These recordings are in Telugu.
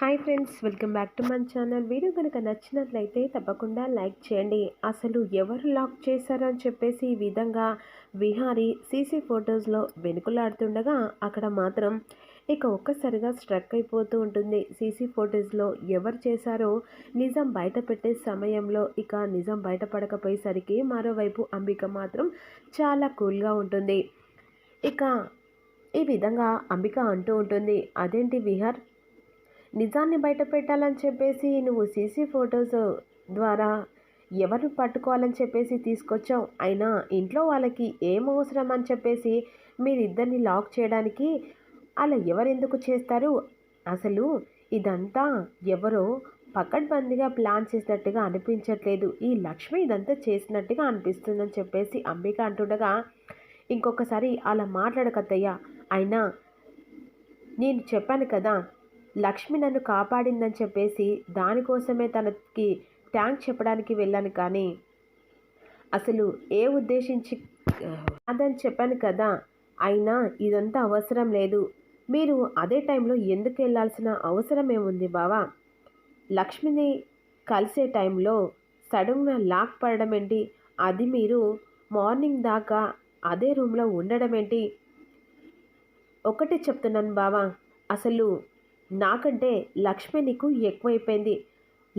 Hi friends welcome back to మన ఛానల్. వీడియో కనుక నచ్చినట్లయితే తప్పకుండా లైక్ చేయండి. అసలు ఎవరు లాక్ చేశారని చెప్పేసి ఈ విధంగా విహారీ సీసీ ఫొటోస్లో వెనుకలాడుతుండగా అక్కడ మాత్రం ఇక ఒక్కసారిగా స్ట్రక్ అయిపోతూ ఉంటుంది. సీసీ ఫొటోస్లో ఎవరు చేశారో నిజం బయట పెట్టే సమయంలో ఇక నిజం బయటపడకపోయేసరికి మరోవైపు అంబిక మాత్రం చాలా కూల్గా ఉంటుంది. ఇక ఈ విధంగా అంబిక అంటూ ఉంటుంది. అదేంటి విహార్? నిజాన్ని బయట పెట్టాలని చెప్పేసి నువ్వు సీసీ ఫొటోస్ ద్వారా ఎవరిని పట్టుకోవాలని చెప్పేసి తీసుకొచ్చావు. అయినా ఇంట్లో వాళ్ళకి ఏం అవసరం అని చెప్పేసి మీరిద్దరిని లాక్ చేయడానికి అలా ఎవరెందుకు చేస్తారు? అసలు ఇదంతా ఎవరో పకడ్బందీగా ప్లాన్ చేసినట్టుగా అనిపించట్లేదు. ఈ లక్ష్మి ఇదంతా చేసినట్టుగా అనిపిస్తుందని చెప్పేసి అంబిక అంటుండగా ఇంకొకసారి అలా మాట్లాడకత్తయ్యా. అయినా నేను చెప్పాను కదా లక్ష్మి నన్ను కాపాడిందని చెప్పేసి దానికోసమే తనకి ట్యాంక్ చెప్పడానికి వెళ్ళాను కానీ అసలు ఏ ఉద్దేశించి అదని చెప్పాను కదా. అయినా ఇదంతా అవసరం లేదు. మీరు అదే టైంలో ఎందుకు వెళ్ళాల్సిన అవసరం ఏముంది బావా? లక్ష్మిని కలిసే టైంలో సడన్గా లాక్ పడడం ఏంటి? అది మీరు మార్నింగ్ దాకా అదే రూమ్లో ఉండడం ఏంటి? ఒకటే చెప్తున్నాను బావా. అసలు నాకంటే లక్ష్మి నీకు ఎక్కువైపోయింది.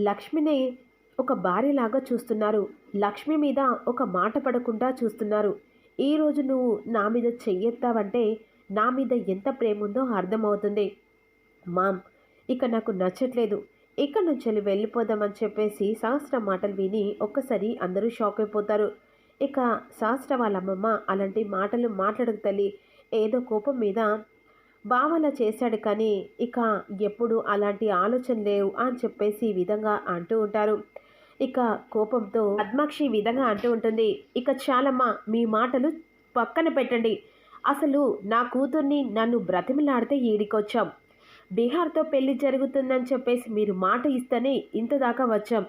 లక్ష్మిని ఒక భార్యలాగా చూస్తున్నారు. లక్ష్మి మీద ఒక మాట పడకుండా చూస్తున్నారు. ఈరోజు నువ్వు నా మీద చెయ్యెత్తావంటే నా మీద ఎంత ప్రేమ ఉందో అర్థమవుతుంది. మామ్ ఇక నాకు నచ్చట్లేదు. ఇక్కడ నుంచి వెళ్ళి వెళ్ళిపోదామని చెప్పేసి సహస్ర మాటలు విని ఒక్కసారి అందరూ షాక్ అయిపోతారు. ఇక సహస్ర వాళ్ళ అమ్మమ్మ అలాంటి మాటలు మాట్లాడక తల్లి. ఏదో కోపం మీద బావలా చేశాడు కానీ ఇక ఎప్పుడు అలాంటి ఆలోచన లేవు అని చెప్పేసి ఈ విధంగా అంటూ ఉంటారు. ఇక కోపంతో పద్మాక్షి ఈ విధంగా అంటూ ఉంటుంది. ఇక చాలమ్మా మీ మాటలు పక్కన పెట్టండి. అసలు నా కూతుర్ని నన్ను బ్రతిమిలాడితే ఈడికొచ్చాం. బీహార్తో పెళ్ళి జరుగుతుందని చెప్పేసి మీరు మాట ఇస్తేనే ఇంత దాకా వచ్చాం.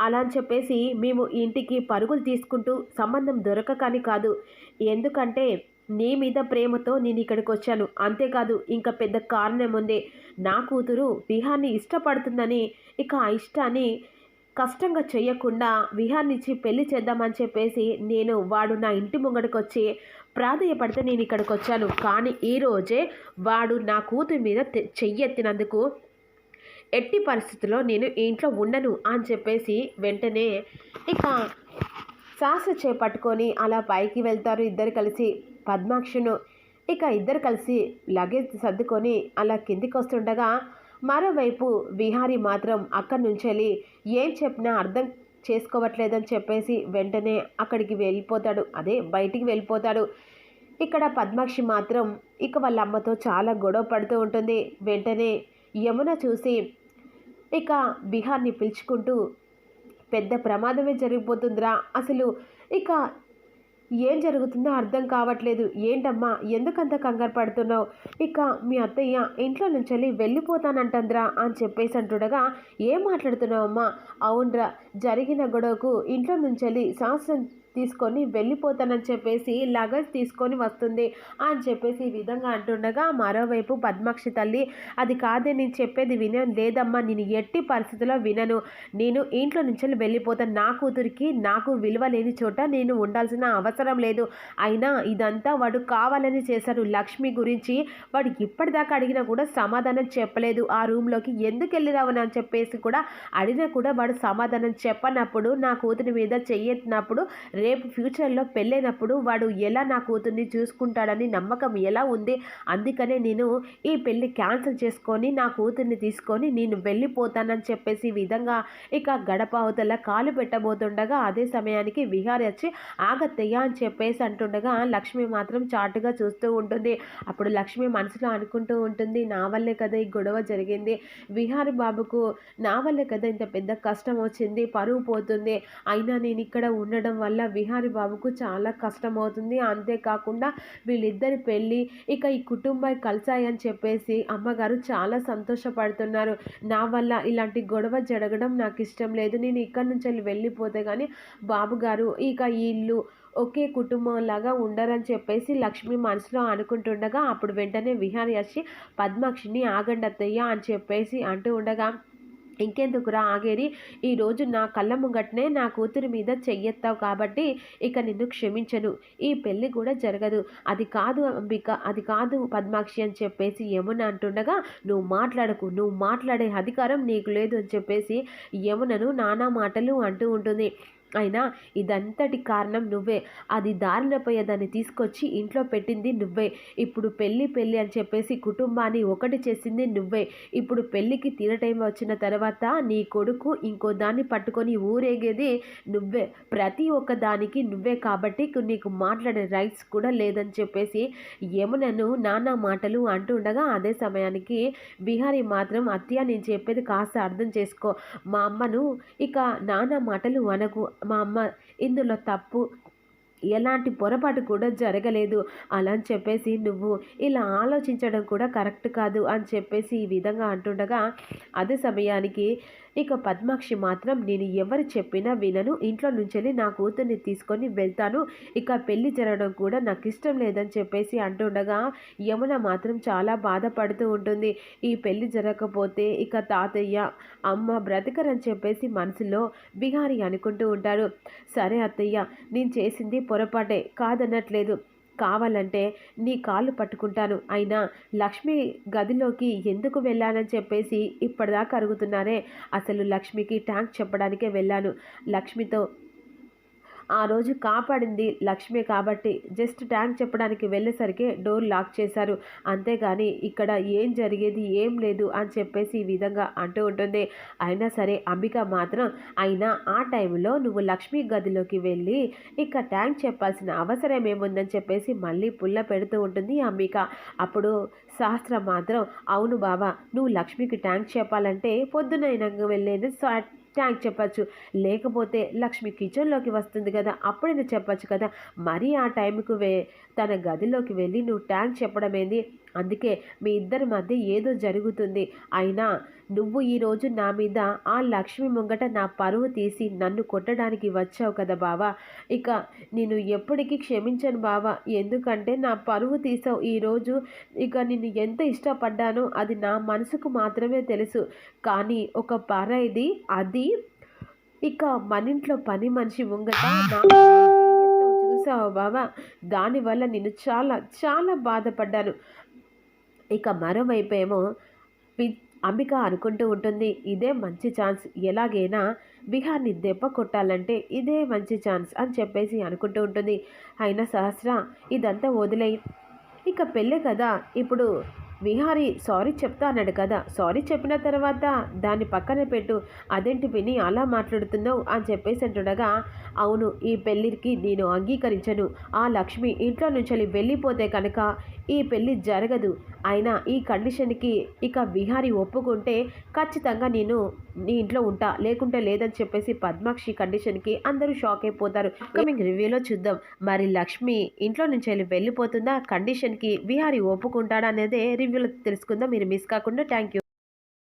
అలా అని చెప్పేసి మేము ఇంటికి పరుగులు తీసుకుంటూ సంబంధం దొరకకని కాదు. ఎందుకంటే నీ మీద ప్రేమతో నేను ఇక్కడికి వచ్చాను అంతేకాదు ఇంకా పెద్ద కారణం ఉంది. నా కూతురు విహాన్ని ఇష్టపడుతుందని ఇక ఆ ఇష్టాన్ని కష్టంగా చేయకుండా విహాన్నిచ్చి పెళ్ళి చేద్దామని చెప్పేసి నేను వాడు నా ఇంటి ముంగడికి వచ్చి ప్రాధేయపడితే నేను ఇక్కడికి వచ్చాను కానీ ఈరోజే వాడు నా కూతురి మీద చెయ్యెత్తినందుకు ఎట్టి పరిస్థితుల్లో నేను ఇంట్లో ఉండను అని చెప్పేసి వెంటనే ఇక శ్వాస చేపట్టుకొని అలా పైకి వెళ్తారు ఇద్దరు కలిసి. పద్మాక్షును ఇక ఇద్దరు కలిసి లగేజ్ సర్దుకొని అలా కిందికి వస్తుండగా మరోవైపు విహారీ మాత్రం అక్కడి నుంచి వెళ్ళి ఏం చెప్పినా అర్థం చేసుకోవట్లేదని చెప్పేసి వెంటనే అక్కడికి వెళ్ళిపోతాడు. అదే బయటికి వెళ్ళిపోతాడు. ఇక్కడ పద్మాక్షి మాత్రం ఇక వాళ్ళ అమ్మతో చాలా గొడవ పడుతూ ఉంటుంది. వెంటనే యమున చూసి ఇక బిహార్ని పిలుచుకుంటూ పెద్ద ప్రమాదమే జరిగిపోతుందిరా. అసలు ఇక ఏం జరుగుతుందో అర్థం కావట్లేదు. ఏంటమ్మా? ఎందుకంత కంగారు పడుతున్నావు? ఇక మీ అత్తయ్య ఇంట్లో నుంచి వెళ్ళి వెళ్ళిపోతానంటుందిరా అని చెప్పేసి అంటుండగా ఏం మాట్లాడుతున్నావమ్మా? అవునరా జరిగిన గొడవకు ఇంట్లో నుంచి వెళ్ళి సంవత్సరం తీసుకొని వెళ్ళిపోతానని చెప్పేసి లగేజ్ తీసుకొని వస్తుంది అని చెప్పేసి ఈ విధంగా అంటుండగా మరోవైపు పద్మాక్షి తల్లి అది కాదే నేను చెప్పేది విన లేదమ్మా నేను ఎట్టి పరిస్థితుల్లో వినను. నేను ఇంట్లో నుంచి వెళ్ళిపోతాను నా కూతురికి నాకు విలువ లేని చోట నేను ఉండాల్సిన అవసరం లేదు. అయినా ఇదంతా వాడు కావాలని చేశాడు లక్ష్మి గురించి వాడు ఇప్పటిదాకా అడిగినా కూడా సమాధానం చెప్పలేదు. ఆ రూమ్లోకి ఎందుకు వెళ్ళిరావని అని చెప్పేసి కూడా అడిగినా కూడా వాడు సమాధానం చెప్పనప్పుడు నా కూతురి మీద చెయ్యెత్తినప్పుడు రేపు ఫ్యూచర్లో పెళ్ళైనప్పుడు వాడు ఎలా నా కూతుర్ని చూసుకుంటాడని నమ్మకం ఎలా ఉంది? అందుకనే నేను ఈ పెళ్ళి క్యాన్సిల్ చేసుకొని నా కూతుర్ని తీసుకొని నేను వెళ్ళిపోతానని చెప్పేసి విధంగా ఇక గడప అవతల కాలు పెట్టబోతుండగా అదే సమయానికి విహారి వచ్చి ఆగత్తయ్య అని చెప్పేసి అంటుండగా లక్ష్మి మాత్రం చాటుగా చూస్తూ ఉంటుంది. అప్పుడు లక్ష్మి మనసులో అనుకుంటూ ఉంటుంది నా వల్లే కదా ఈ గొడవ జరిగింది? విహారి బాబుకు నా వల్లే కదా ఇంత పెద్ద కష్టం వచ్చింది? పరువు పోతుంది. అయినా నేను ఇక్కడ ఉండడం వల్ల విహారి బాబుకు చాలా కష్టమవుతుంది. అంతేకాకుండా వీళ్ళిద్దరి పెళ్ళి ఇక ఈ కుటుంబం అని చెప్పేసి అమ్మగారు చాలా సంతోషపడుతున్నారు. నా వల్ల ఇలాంటి గొడవ జరగడం నాకు ఇష్టం లేదు. నేను ఇక్కడి నుంచి వెళ్ళి వెళ్ళిపోతే కానీ బాబు గారు ఇక ఇల్లు ఒకే కుటుంబం లాగా ఉండరని చెప్పేసి లక్ష్మి మనసులో అనుకుంటుండగా అప్పుడు వెంటనే విహారి వచ్చి పద్మాక్షిని ఆగండి అత్తయ్య అని చెప్పేసి అంటూ ఉండగా ఇంకెందుకురా ఆగేరి? ఈరోజు నా కళ్ళ ముంగట్నే నా కూతురి మీద చెయ్యెత్తావు కాబట్టి ఇక నిన్ను క్షమించను. ఈ పెళ్ళి కూడా జరగదు. అది కాదు అంబిక అది కాదు పద్మాక్షి అని చెప్పేసి యమున అంటుండగా నువ్వు మాట్లాడకు నువ్వు మాట్లాడే అధికారం నీకు లేదు అని చెప్పేసి యమునను నానా మాటలు అంటూ ఉంటుంది. అయినా ఇదంతటి కారణం నువ్వే. అది దారిన పోయేదాన్ని తీసుకొచ్చి ఇంట్లో పెట్టింది నువ్వే. ఇప్పుడు పెళ్ళి పెళ్ళి అని చెప్పేసి కుటుంబాన్ని ఒకటి చేసింది నువ్వే. ఇప్పుడు పెళ్ళికి తీర టైం వచ్చిన తర్వాత నీ కొడుకు ఇంకో దాన్ని పట్టుకొని ఊరేగేది నువ్వే. ప్రతి ఒక్క దానికి నువ్వే కాబట్టి నీకు మాట్లాడే రైట్స్ కూడా లేదని చెప్పేసి యమునను నానా మాటలు అంటుండగా అదే సమయానికి బిహారీ మాత్రం అత్య నేను చెప్పేది కాస్త అర్థం చేసుకో. మా అమ్మను ఇక నానా మాటలు అనకు. మా అమ్మ ఇందులో తప్పు ఎలాంటి పొరపాటు కూడా జరగలేదు. అలా అని చెప్పేసి నువ్వు ఇలా ఆలోచించడం కూడా కరెక్ట్ కాదు అని చెప్పేసి ఈ విధంగా అంటుండగా అదే సమయానికి ఇక పద్మాక్షి మాత్రం నేను ఎవరు చెప్పినా వినను. ఇంట్లో నుంచి నా కూతుర్ని తీసుకొని వెళ్తాను. ఇక పెళ్ళి జరగడం కూడా నాకు ఇష్టం లేదని చెప్పేసి అంటుండగా యమున మాత్రం చాలా బాధపడుతూ ఉంటుంది. ఈ పెళ్ళి జరగకపోతే ఇక తాతయ్య అమ్మ బ్రతకరని చెప్పేసి మనసులో బిహారీ అనుకుంటూ ఉంటాడు. సరే అత్తయ్య నేను చేసింది పొరపాటే కాదనట్లేదు. కావాలంటే నీ కాళ్ళు పట్టుకుంటాను. అయినా లక్ష్మి గదిలోకి ఎందుకు వెళ్ళానని చెప్పేసి ఇప్పటిదాకా అరుగుతున్నారే అసలు లక్ష్మికి ట్యాంక్ చెప్పడానికే వెళ్ళాను. లక్ష్మితో ఆ రోజు కాపాడింది లక్ష్మి కాబట్టి జస్ట్ ట్యాంక్ చెప్పడానికి వెళ్ళేసరికి డోర్ లాక్ చేశారు. అంతేగాని ఇక్కడ ఏం జరిగేది ఏం లేదు అని చెప్పేసి ఈ విధంగా అంటూ ఉంటుంది. అయినా సరే అంబిక మాత్రం అయినా ఆ టైంలో నువ్వు లక్ష్మి గదిలోకి వెళ్ళి ఇక ట్యాంక్ చెప్పాల్సిన అవసరం ఏముందని చెప్పేసి మళ్ళీ పుల్ల పెడుతూ ఉంటుంది అంబిక. అప్పుడు శాస్త్రం మాత్రం అవును బాబా నువ్వు లక్ష్మికి ట్యాంక్ చెప్పాలంటే పొద్దునైనా వెళ్ళేది ట్యాంక్ చెప్పచ్చు. లేకపోతే లక్ష్మి కిచెన్లోకి వస్తుంది కదా అప్పుడైనా చెప్పచ్చు కదా. మరీ ఆ టైంకు వే తన గదిలోకి వెళ్ళి నువ్వు ట్యాంక్ చెప్పడం ఏంది అందుకే మీ ఇద్దరి మధ్య ఏదో జరుగుతుంది. అయినా నువ్వు ఈరోజు నా మీద ఆ లక్ష్మి ముంగట నా పరువు తీసి నన్ను కొట్టడానికి వచ్చావు కదా బావా. ఇక నేను ఎప్పటికీ క్షమించను బావా. ఎందుకంటే నా పరువు తీసావు ఈరోజు ఇక నిన్ను ఎంత ఇష్టపడ్డానో అది నా మనసుకు మాత్రమే తెలుసు. కానీ ఒక పరైది అది ఇక మన ఇంట్లో పని మనిషి ముంగట నా చూసావు బావా? దానివల్ల నేను చాలా చాలా బాధపడ్డాను. ఇక మరోవైపు ఏమో అంబిక అనుకుంటూ ఉంటుంది ఇదే మంచి ఛాన్స్ ఎలాగైనా విహార్ని దెబ్బ కొట్టాలంటే ఇదే మంచి ఛాన్స్ అని చెప్పేసి అనుకుంటూ ఉంటుంది. అయినా సహస్ర ఇదంతా వదిలేయి. ఇక పెళ్ళే కదా ఇప్పుడు విహారి సారీ చెప్తా అన్నాడు కదా సారీ చెప్పిన తర్వాత దాన్ని పక్కన పెట్టు. అదేంటి విని అలా మాట్లాడుతున్నావు? అని చెప్పేసి అంటుండగా అవును ఈ పెళ్ళికి నేను అంగీకరించను. ఆ లక్ష్మి ఇంట్లో నుంచి వెళ్ళిపోతే కనుక ఈ పెళ్ళి జరగదు. అయినా ఈ కండిషన్కి ఇక విహారి ఒప్పుకుంటే ఖచ్చితంగా నేను నీ ఇంట్లో ఉంటా. లేకుంటే లేదని చెప్పేసి పద్మాక్షి కండిషన్కి అందరూ షాక్ అయిపోతారు. కమింగ్ రివ్యూలో చూద్దాం. మరి లక్ష్మి ఇంట్లో నుంచి వెళ్ళి వెళ్ళిపోతుందా? కండిషన్కి విహారి ఒప్పుకుంటాడా? అనేదే రివ్యూలో తెలుసుకుందాం. మీరు మిస్ కాకుండా థ్యాంక్ యూ